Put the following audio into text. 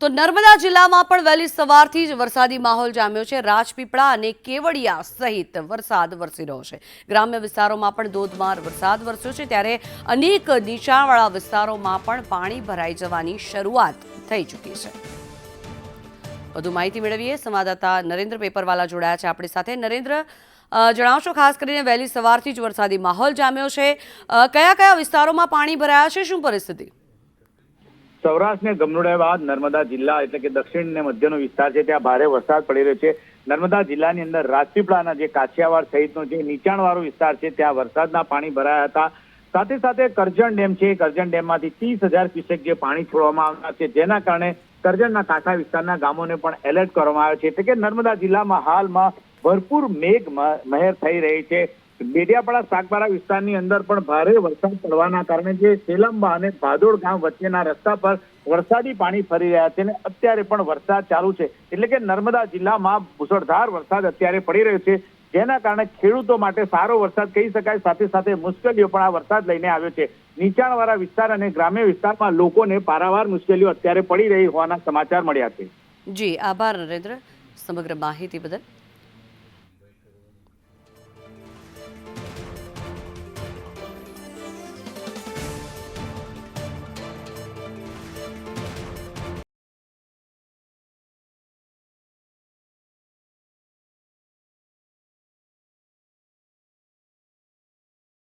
તો નર્મદા જિલ્લામાં પણ વહેલી સવારથી જ વરસાદી માહોલ જામ્યો છે. રાજપીપળા અને કેવડિયા સહિત વરસાદ વરસી રહ્યો છે. ગ્રામ્ય વિસ્તારોમાં પણ ધોધમાર વરસાદ વરસ્યો છે. ત્યારે અનેક નીચાણવાળા વિસ્તારોમાં પણ પાણી ભરાઈ જવાની શરૂઆત થઈ ચૂકી છે. વધુ માહિતી મેળવીએ. સંવાદદાતા નરેન્દ્ર પેપરવાલા જોડાયા છે આપણી સાથે. નરેન્દ્ર જણાવશો ખાસ કરીને વહેલી સવારથી જ વરસાદી માહોલ જામ્યો છે. કયા કયા વિસ્તારોમાં પાણી ભરાયા છે? શું પરિસ્થિતિ? સૌરાષ્ટ્રને ગમરોડ્યા બાદ નર્મદા જિલ્લા એટલે કે દક્ષિણ ને મધ્યનો વિસ્તાર છે, ત્યાં ભારે વરસાદ પડી રહ્યો છે. નર્મદા જિલ્લાની અંદર રાજપીપળાના જે કાછિયાવાડ સહિતનો જે નીચાણવાળો વિસ્તાર છે, ત્યાં વરસાદના પાણી ભરાયા હતા. સાથે સાથે કરજણ ડેમ છે, કરજણ ડેમમાંથી ત્રીસ હજાર ક્યુસેક જે પાણી છોડવામાં આવનાર છે, જેના કારણે કરજણના કાંઠા વિસ્તારના ગામોને પણ એલર્ટ કરવામાં આવ્યો છે. એટલે કે નર્મદા જિલ્લામાં હાલમાં ભરપૂર મેઘ મહેર થઈ રહી છે. ડેડિયાપાડા સાગબારા વિસ્તારની અંદર પણ ભારે વરસાદ પડવાના કારણે જે સેલંબા અને ભાદોડ ગામ વચ્ચેના રસ્તા પર વરસાદી પાણી ફરી રહ્યા છે અને અત્યારે પણ વરસાદ ચાલુ છે. એટલે કે નર્મદા જિલ્લામાં મુસળધાર વરસાદ અત્યારે પડી રહ્યો છે. જેના કારણે ખેડૂતો માટે સારો વરસાદ કહી શકાય. સાથે સાથે મુશ્કેલીઓ પણ આ વરસાદ લઈને આવ્યો છે. નીચાણવાળા વિસ્તાર અને ગ્રામ્ય વિસ્તારમાં લોકોને પારાવાર મુશ્કેલીઓ અત્યારે પડી રહી હોવાના સમાચાર મળ્યા છે. જી, આભાર નરેન્દ્ર. સમગ્ર માહિતી બદલ.